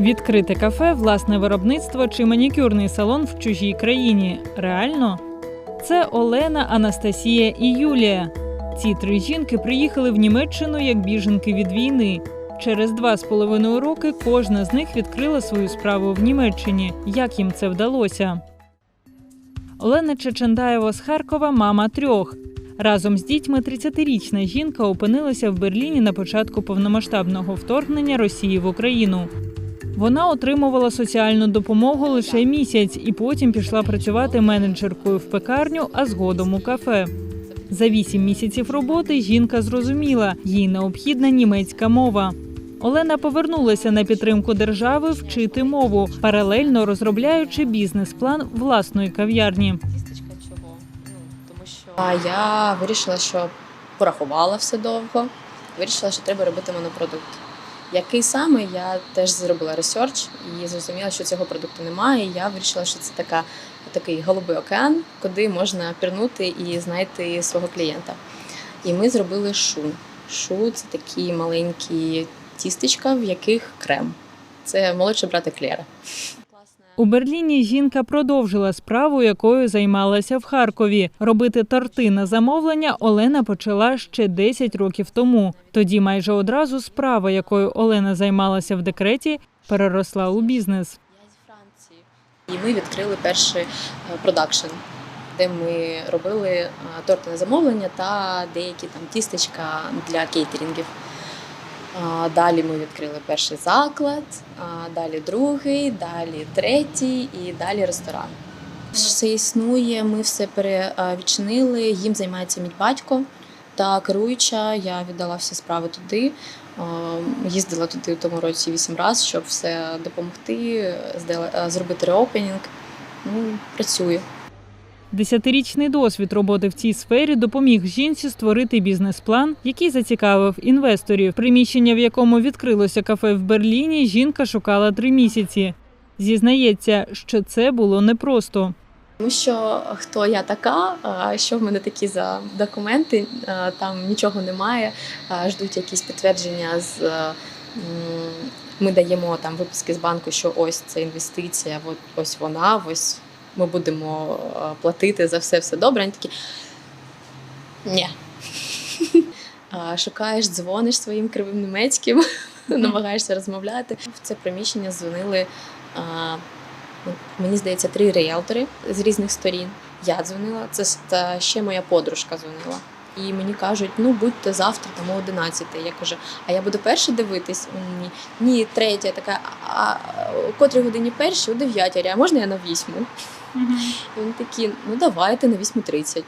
Відкрите кафе, власне виробництво чи манікюрний салон в чужій країні. Реально? Це Олена, Анастасія і Юлія. Ці три жінки приїхали в Німеччину як біженки від війни. Через два з половиною роки кожна з них відкрила свою справу в Німеччині. Як їм це вдалося? Олена Чечендаєва з Харкова мама трьох. Разом з дітьми 30-річна жінка опинилася в Берліні на початку повномасштабного вторгнення Росії в Україну. Вона отримувала соціальну допомогу лише місяць і потім пішла працювати менеджеркою в пекарню, а згодом у кафе. За вісім місяців роботи жінка зрозуміла, їй необхідна німецька мова. Олена повернулася на підтримку держави вчити мову, паралельно розробляючи бізнес-план власної кав'ярні. Ну, а я вирішила, що порахувала все довго. Вирішила, що треба робити монопродукт. Який саме я теж зробила ресерч і зрозуміла, що цього продукту немає. І я вирішила, що це така, такий голубий океан, куди можна пірнути і знайти свого клієнта. І ми зробили шу. Шу це такі маленькі тістечка, в яких крем. Це молодший брат Еклера. У Берліні жінка продовжила справу, якою займалася в Харкові. Робити торти на замовлення Олена почала ще 10 років тому. Тоді майже одразу справа, якою Олена займалася в декреті, переросла у бізнес. І ми відкрили перший е, продакшн, де ми робили е, торти на замовлення та деякі там тістечка для кейтерінгів. Далі ми відкрили перший заклад, далі другий, далі третій і далі ресторан. Все існує, ми все перевідчинили. Їм займається мій батько та керуюча. Я віддала всі справи туди. Їздила туди в тому році вісім разів, щоб все допомогти, зробити реопенінг. Ну, працює. Десятирічний досвід роботи в цій сфері допоміг жінці створити бізнес-план, який зацікавив інвесторів. Приміщення, в якому відкрилося кафе в Берліні, жінка шукала три місяці. Зізнається, що це було непросто. Тому що хто я така, що в мене такі за документи, там нічого немає, ждуть якісь підтвердження з. Ми даємо там виписки з банку, що ось це інвестиція, ось вона, ось ми будемо е, платити за все, все добре. Вони такі. Ні. Шукаєш, дзвониш своїм кривим німецьким, намагаєшся розмовляти. В це приміщення дзвонили. Мені здається, три ріелтори з різних сторін. Я дзвонила, це ще моя подружка дзвонила. І мені кажуть, ну будьте завтра там о 11. Я кажу, а я буду перший дивитись? Ні, ні, третя. Така, а о котрій годині перші? О 9. А можна я на вісьму? І вони такі, ну давайте на 8.30.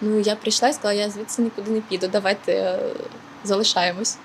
Ну я прийшла і сказала, я звідси нікуди не піду, давайте е, залишаємось.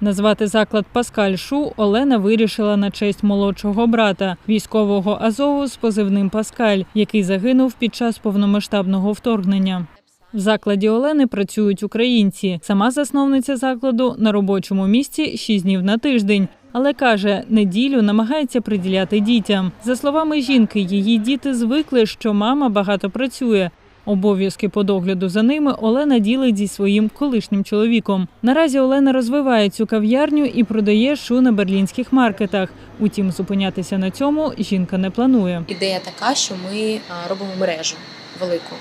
Назвати заклад Паскаль Шу Олена вирішила на честь молодшого брата, військового Азову з позивним Паскаль, який загинув під час повномасштабного вторгнення. В закладі Олени працюють українці. Сама засновниця закладу на робочому місці 6 днів на тиждень. Але каже, неділю намагається приділяти дітям. За словами жінки, її діти звикли, що мама багато працює. Обов'язки по догляду за ними Олена ділить зі своїм колишнім чоловіком. Наразі Олена розвиває цю кав'ярню і продає шу на берлінських маркетах. Утім, зупинятися на цьому жінка не планує. Ідея така, що ми робимо мережу велику.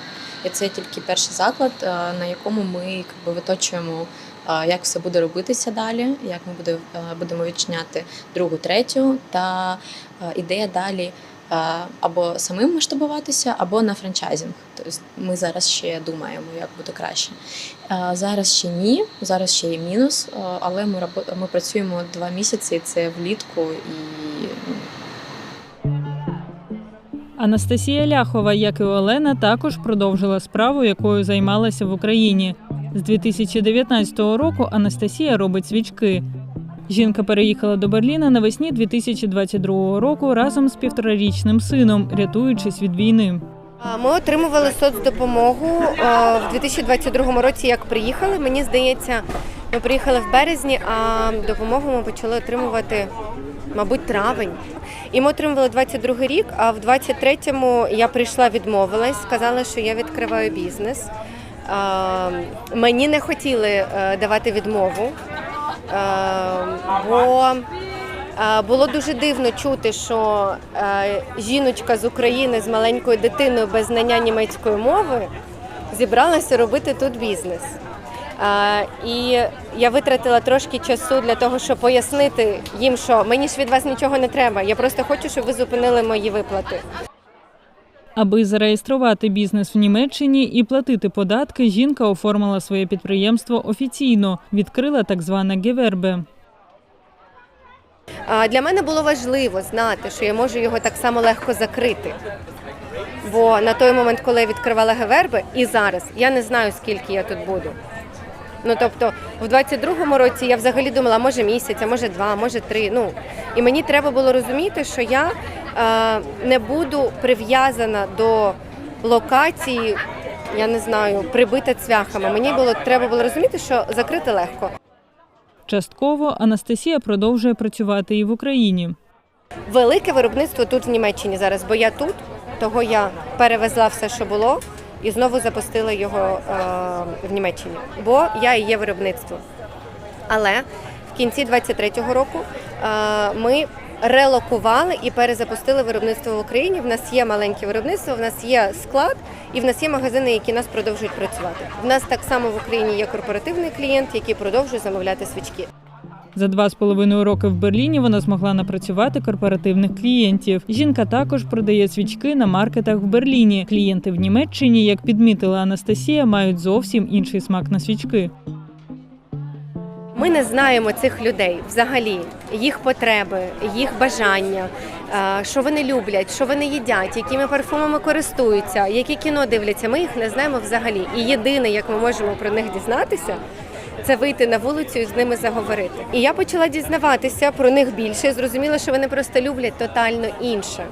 І це тільки перший заклад, на якому ми якби, виточуємо, як все буде робитися далі, як ми будемо відчиняти другу, третю. Та ідея далі або самим масштабуватися, або на франчайзинг. Тобто ми зараз ще думаємо, як буде краще. Зараз ще ні, зараз ще є мінус, але ми працюємо два місяці. Це влітку і Анастасія Ляхова, як і Олена, також продовжила справу, якою займалася в Україні. З 2019 року Анастасія робить свічки. Жінка переїхала до Берліна навесні 2022 року разом з півторарічним сином, рятуючись від війни. Ми отримували соцдопомогу е, в 2022 році, як приїхали. Мені здається, ми приїхали в березні, а допомогу ми почали отримувати, мабуть, травень. І ми отримували 22 рік, а в 23-му я прийшла, відмовилась, сказала, що я відкриваю бізнес. Мені не хотіли е, давати відмову, е, бо Е, Було дуже дивно чути, що жіночка з України з маленькою дитиною без знання німецької мови зібралася робити тут бізнес. І я витратила трошки часу для того, щоб пояснити їм, що мені ж від вас нічого не треба. Я просто хочу, щоб ви зупинили мої виплати. Аби зареєструвати бізнес в Німеччині і платити податки, жінка оформила своє підприємство офіційно, відкрила так зване гевербе. Для мене було важливо знати, що я можу його так само легко закрити. Бо на той момент, коли я відкривала геверби, і зараз я не знаю, скільки я тут буду. Ну тобто, в 22-му році я взагалі думала, може місяць, а може два, може три. Ну і мені треба було розуміти, що я е, не буду прив'язана до локації, я не знаю, прибита цвяхами. Мені було треба було розуміти, що закрити легко. Частково Анастасія продовжує працювати і в Україні. Велике виробництво тут в Німеччині зараз, бо я тут, того я перевезла все, що було, і знову запустила його е, в Німеччині, бо я і є виробництво. Але в кінці 23-го року е, ми релокували і перезапустили виробництво в Україні. В нас є маленьке виробництво, в нас є склад і в нас є магазини, які нас продовжують працювати. В нас так само в Україні є корпоративний клієнт, який продовжує замовляти свічки. За два з половиною роки в Берліні вона змогла напрацювати корпоративних клієнтів. Жінка також продає свічки на маркетах в Берліні. Клієнти в Німеччині, як підмітила Анастасія, мають зовсім інший смак на свічки. Ми не знаємо цих людей взагалі, їх потреби, їх бажання, е, що вони люблять, що вони їдять, якими парфумами користуються, які кіно дивляться. Ми їх не знаємо взагалі. І єдине, як ми можемо про них дізнатися, це вийти на вулицю і з ними заговорити. І я почала дізнаватися про них більше. і Зрозуміла, що вони просто люблять тотально інше.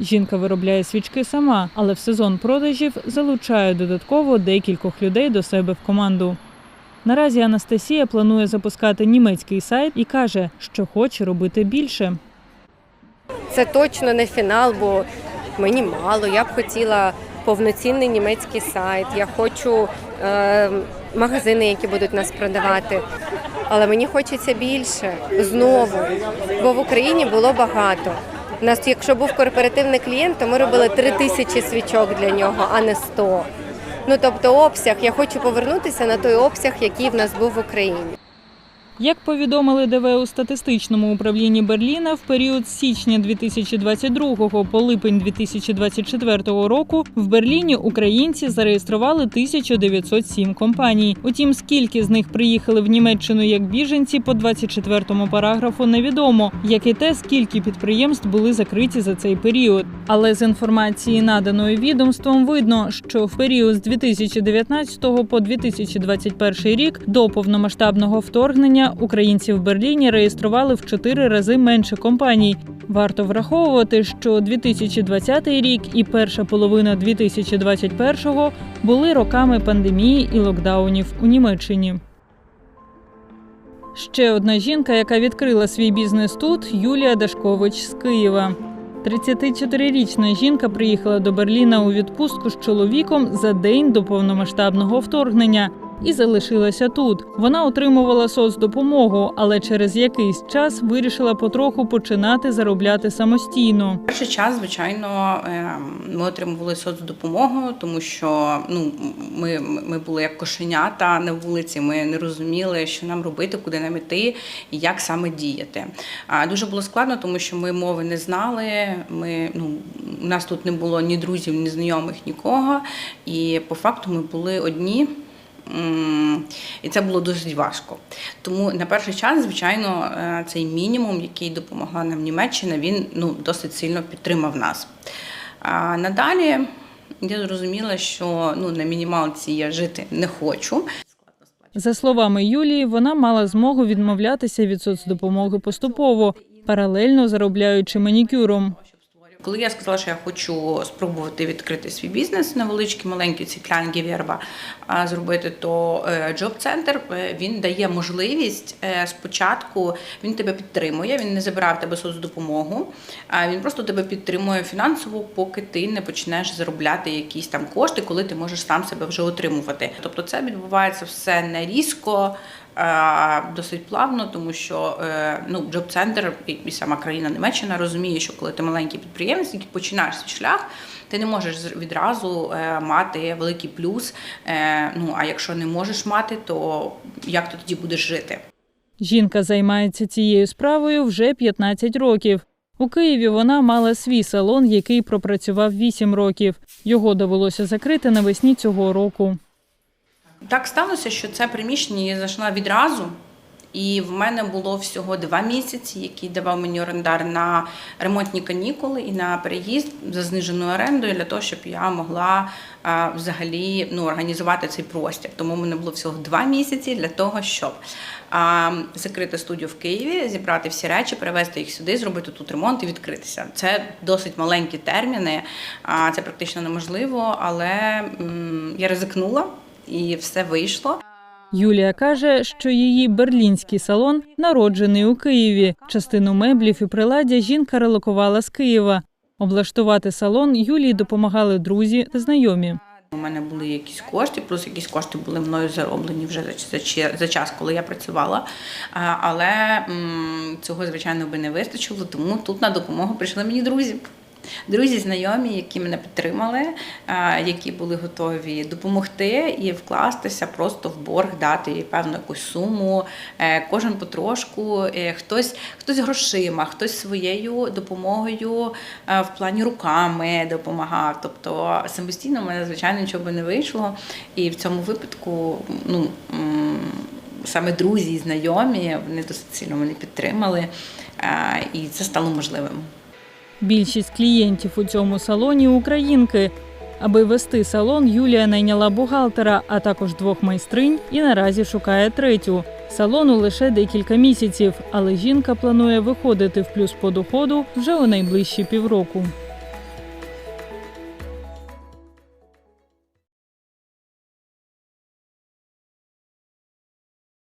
Жінка виробляє свічки сама, але в сезон продажів залучає додатково декількох людей до себе в команду. Наразі Анастасія планує запускати німецький сайт і каже, що хоче робити більше. Це точно не фінал, бо мені мало. Я б хотіла повноцінний німецький сайт. Я хочу магазини, які будуть нас продавати. Але мені хочеться більше знову. Бо в Україні було багато. У нас, якщо був корпоративний клієнт, то ми робили три тисячі свічок для нього, а не 100. Ну тобто обсяг, я хочу повернутися на той обсяг, який в нас був в Україні. Як повідомили ДВ у статистичному управлінні Берліна, в період з січня 2022 по липень 2024 року в Берліні українці зареєстрували 1907 компаній. Утім, скільки з них приїхали в Німеччину як біженці по 24-му параграфу невідомо, як і те, скільки підприємств були закриті за цей період. Але з інформації, наданої відомством, видно, що в період з 2019 по 2021 рік до повномасштабного вторгнення українці в Берліні реєстрували в чотири рази менше компаній. Варто враховувати, що 2020 рік і перша половина 2021 були роками пандемії і локдаунів у Німеччині. Ще одна жінка, яка відкрила свій бізнес тут, Юлія Дашкович з Києва. 34-річна жінка приїхала до Берліна у відпустку з чоловіком за день до повномасштабного вторгнення і залишилася тут. Вона отримувала соцдопомогу, але через якийсь час вирішила потроху починати заробляти самостійно. Перший час, звичайно, ем, ми отримували соцдопомогу, тому що ну ми, ми були як кошенята на вулиці. Ми не розуміли, що нам робити, куди нам іти і як саме діяти. А дуже було складно, тому що ми мови не знали. Ми ну у нас тут не було ні друзів, ні знайомих, нікого. І по факту ми були одні. І це було досить важко. Тому на перший час, звичайно, е, цей мінімум, який допомогла нам Німеччина, він ну, досить сильно підтримав нас. А надалі я зрозуміла, що ну, на мінімалці я жити не хочу. За словами Юлії, вона мала змогу відмовлятися від соцдопомоги поступово, паралельно заробляючи манікюром. Коли я сказала, що я хочу спробувати відкрити свій бізнес невеличкий, маленький ці клянги Верба зробити, то Джоб Центр він дає можливість е, спочатку. Він тебе підтримує, він не забирає тебе соцдопомогу, а він просто тебе підтримує фінансово, поки ти не почнеш заробляти якісь там кошти, коли ти можеш сам себе вже отримувати. Тобто, це відбувається все не різко. Е, досить плавно, тому що е, ну, джоб-центр і, сама країна Німеччина розуміє, що коли ти маленький підприємець, який починаєш свій шлях, ти не можеш відразу е, мати великий плюс. Ну а якщо не можеш мати, то як ти тоді будеш жити? Жінка займається цією справою вже 15 років. У Києві вона мала свій салон, який пропрацював 8 років. Його довелося закрити навесні цього року. Так сталося, що це приміщення я зайшла відразу, і в мене було всього два місяці, який давав мені орендар на ремонтні канікули і на переїзд за зниженою орендою для того, щоб я могла а, взагалі ну, організувати цей простір. Тому в мене було всього два місяці для того, щоб а, закрити студію в Києві, зібрати всі речі, перевезти їх сюди, зробити тут ремонт і відкритися. Це досить маленькі терміни, а це практично неможливо, але м, я ризикнула і все вийшло. Юлія каже, що її берлінський салон народжений у Києві. Частину меблів і приладдя жінка релокувала з Києва. Облаштувати салон Юлії допомагали друзі та знайомі. У мене були якісь кошти, плюс якісь кошти були мною зароблені вже за, за, за час, коли я працювала. А, Але м, цього, звичайно, би не вистачило, тому тут на допомогу прийшли мені друзі. Друзі, знайомі, які мене підтримали, які були готові допомогти і вкластися просто в борг, дати певну якусь суму, е, кожен потрошку, е, хтось, хтось грошима, хтось своєю допомогою е, в плані руками допомагав. Тобто самостійно в мене, звичайно, нічого би не вийшло. І в цьому випадку, ну. Саме друзі і знайомі вони досить сильно мене підтримали, е, і це стало можливим. Більшість клієнтів у цьому салоні українки. Аби вести салон, Юлія найняла бухгалтера, а також двох майстринь і наразі шукає третю. Салону лише декілька місяців, але жінка планує виходити в плюс по доходу вже у найближчі півроку.